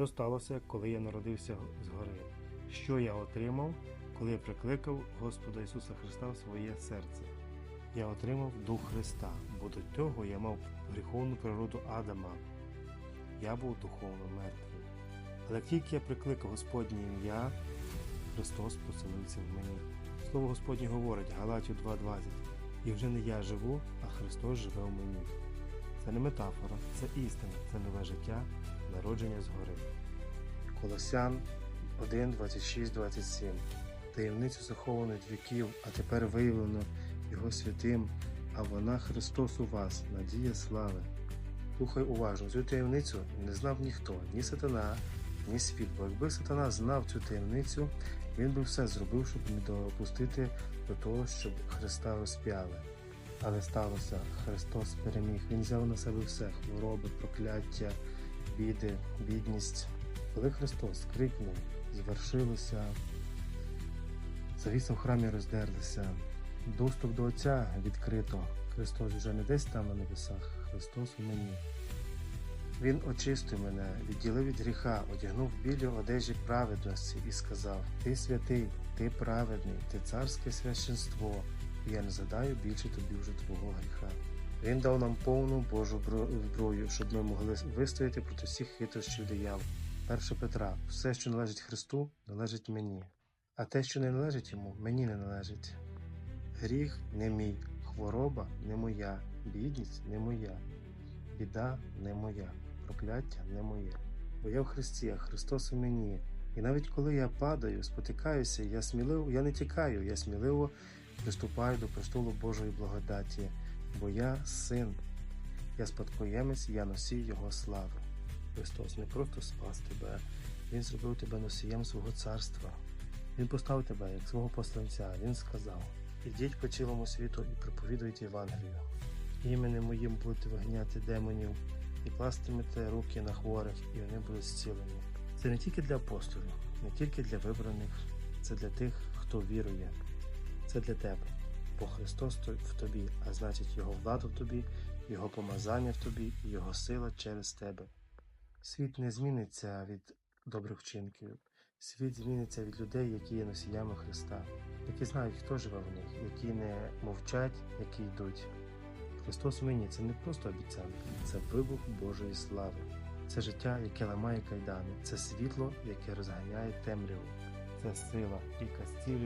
Що сталося, коли я народився згори? Що я отримав, коли я прикликав Господа Ісуса Христа в своє серце? Я отримав Дух Христа, бо до того я мав гріховну природу Адама. Я був духовно мертвий. Але тільки я прикликав Господнє ім'я, Христос поселився в мені. Слово Господнє говорить Галатію 2.20. І вже не я живу, а Христос живе в мені. Це не метафора, це істина, це нове життя, народження згори. Колосян 1, 26, 27. Таємницю заховано від віків, а тепер виявлено Його святим, а вона Христос у вас, надія слави. Слухай уважно, цю таємницю не знав ніхто, ні сатана, ні світ. Бо якби сатана знав цю таємницю, він би все зробив, щоб не допустити до того, щоб Христа розп'яли. Але сталося, Христос переміг. Він взяв на себе все хвороби, прокляття, біди, бідність. Коли Христос крикнув, звершилося, завіса в храмі роздерлися, доступ до Отця відкрито. Христос вже не десь там на небесах, Христос у мені. Він очистив мене, відділив від гріха, одягнув білі одежі праведності і сказав: Ти святий, ти праведний, ти царське священство, і я не задаю більше тобі вже твого гріха. Він дав нам повну Божу зброю, щоб ми могли вистояти проти всіх хитрощів диявола. 1 Петра, все, що належить Христу, належить мені, а те, що не належить йому, мені не належить. Гріх не мій, хвороба не моя, бідність не моя, біда не моя, прокляття не моє. Бо я в Христі, а Христос у мені. І навіть коли я падаю, спотикаюся, я сміливо, я не тікаю, я сміливо приступаю до престолу Божої благодаті, бо я син, я спадкоємець, я носій Його слави. Христос не просто спас тебе, Він зробив тебе носієм свого царства. Він поставив тебе як свого посланця. Він сказав: Ідіть по цілому світу і проповідуйте Євангелію. Іменем моїм будете виганяти демонів і кластимете руки на хворих, і вони будуть зцілені. Це не тільки для апостолів, не тільки для вибраних, це для тих, хто вірує. Це для тебе. Бо Христос в тобі, а значить Його влада в тобі, Його помазання в тобі Його сила через тебе. Світ не зміниться від добрих вчинків. Світ зміниться від людей, які є носіями Христа, які знають, хто живе в них, які не мовчать, які йдуть. Христос мені це не просто обіцянка, це вибух Божої слави. Це життя, яке ламає кайдани, це світло, яке розганяє темряву, це сила, яка зцілює